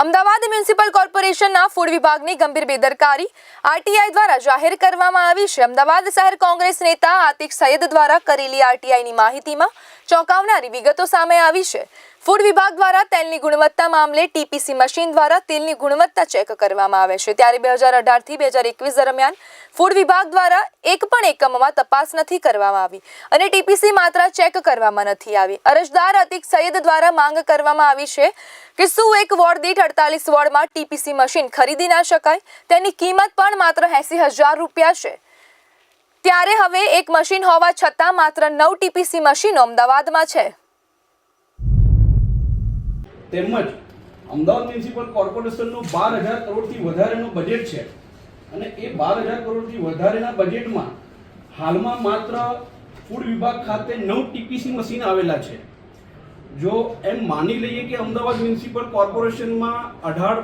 Ahmedabad municipal કોર્પોરેશનના food વિભાગની ગંભીર બેદરકારી આરટીઆઈ દ્વારા જાહેર કરવામાં આવી છે. અમદાવાદ શહેર કોંગ્રેસ નેતા આતિક સૈયદ દ્વારા કરેલી આરટીઆઈની માહિતીમાં ચોંકાવનારી વિગતો સામે આવી છે. ફૂડ વિભાગ દ્વારા તેલની ગુણવત્તા મામલે ટીપીસી મશીન દ્વારા તેલની ગુણવત્તા ચેક કરવામાં આવે છે. ત્યારે બે હજાર અઢારથી બે હજાર એકવીસ દરમિયાન ફૂડ વિભાગ દ્વારા એક પણ એકમમાં તપાસ નથી કરવામાં આવી અને ટીપીસી માત્રા ચેક કરવામાં નથી આવી. અરજદાર અતિક સૈયદ દ્વારા માંગ કરવામાં આવી છે કે શું એક વોર્ડ દીઠ અડતાલીસ વોર્ડમાં ટીપીસી મશીન ખરીદી ના શકાય? તેની કિંમત પણ માત્ર એંસી હજાર રૂપિયા છે. ત્યારે હવે એક મશીન હોવા છતાં માત્ર નવ ટીપીસી મશીનો અમદાવાદમાં છે. તેમજ અમદાવાદ મ્યુનિસિપલ કોર્પોરેશનનું બાર હજાર કરોડથી વધારેનું બજેટ છે. અને એ બાર હજાર કરોડથી વધારેના બજેટમાં હાલમાં માત્ર ફૂડ વિભાગ ખાતે નવ ટીપીસી મશીન આવેલા છે. જો એમ માની લઈએ કે અમદાવાદ મ્યુનિસિપલ કોર્પોરેશનમાં અઢાર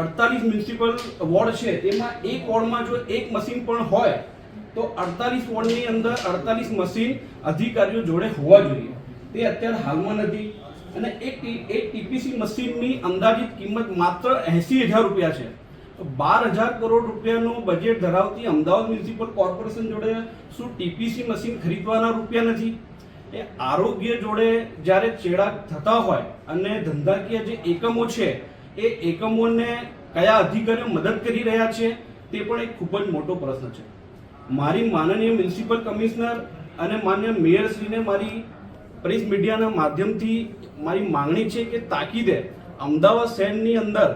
અડતાલીસ મ્યુનિસિપલ વોર્ડ છે, તેમાં એક વોર્ડમાં જો એક મશીન પણ હોય તો અડતાલીસ વોર્ડની અંદર અડતાલીસ મશીન અધિકારીઓ જોડે હોવા જોઈએ. તે અત્યારે હાલમાં નથી. અને એક એક ટીપીસી મશીનની અંદાજિત કિંમત માત્ર એંસી હજાર રૂપિયા છે. બાર હજાર કરોડ રૂપિયાનું બજેટ ધરાવતી અમદાવાદ મ્યુનિસિપલ કોર્પોરેશન જોડે શું ટીપીસી મશીન ખરીદવાના રૂપિયા નથી? એ આરોગ્ય જોડે જ્યારે ચેડા થતા હોય અને ધંધાકીય જે એકમો છે, એ એકમોને કયા અધિકારીઓ મદદ કરી રહ્યા છે, તે પણ એક ખૂબ જ મોટો પ્રશ્ન છે. મારી માનનીય મ્યુનિસિપલ કમિશનર અને માન્ય મેયરશ્રીને મારી પ્રેસ મીડિયાના માધ્યમથી મારી માંગણી છે કે તાકીદે અમદાવાદ શહેરની અંદર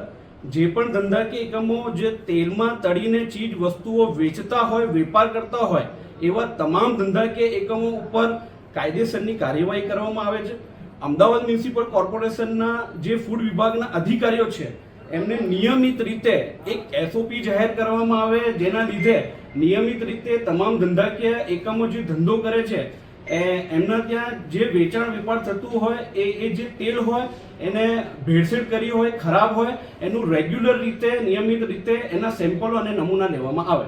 જે પણ ધંધાકીય એકમો જે તેલમાં તળીને ચીજ વસ્તુઓ વેચતા હોય, વેપાર કરતા હોય, એવા તમામ ધંધાકીય એકમો ઉપર કાયદેસરની કાર્યવાહી કરવામાં આવે છે. અમદાવાદ મ્યુનિસિપલ કોર્પોરેશનના જે ફૂડ વિભાગના અધિકારીઓ છે, એમને નિયમિત રીતે એક એસઓપી જાહેર કરવામાં આવે, જેના લીધે નિયમિત રીતે તમામ ધંધાકીય એકમો જે ધંધો કરે છે, એ એમના ત્યાં જે વેચાણ વેપાર થતું હોય, એ એ જે તેલ હોય, એને ભેળસેળ કરી હોય, ખરાબ હોય, એનું રેગ્યુલર રીતે, નિયમિત રીતે એના સેમ્પલો અને નમૂના લેવામાં આવે.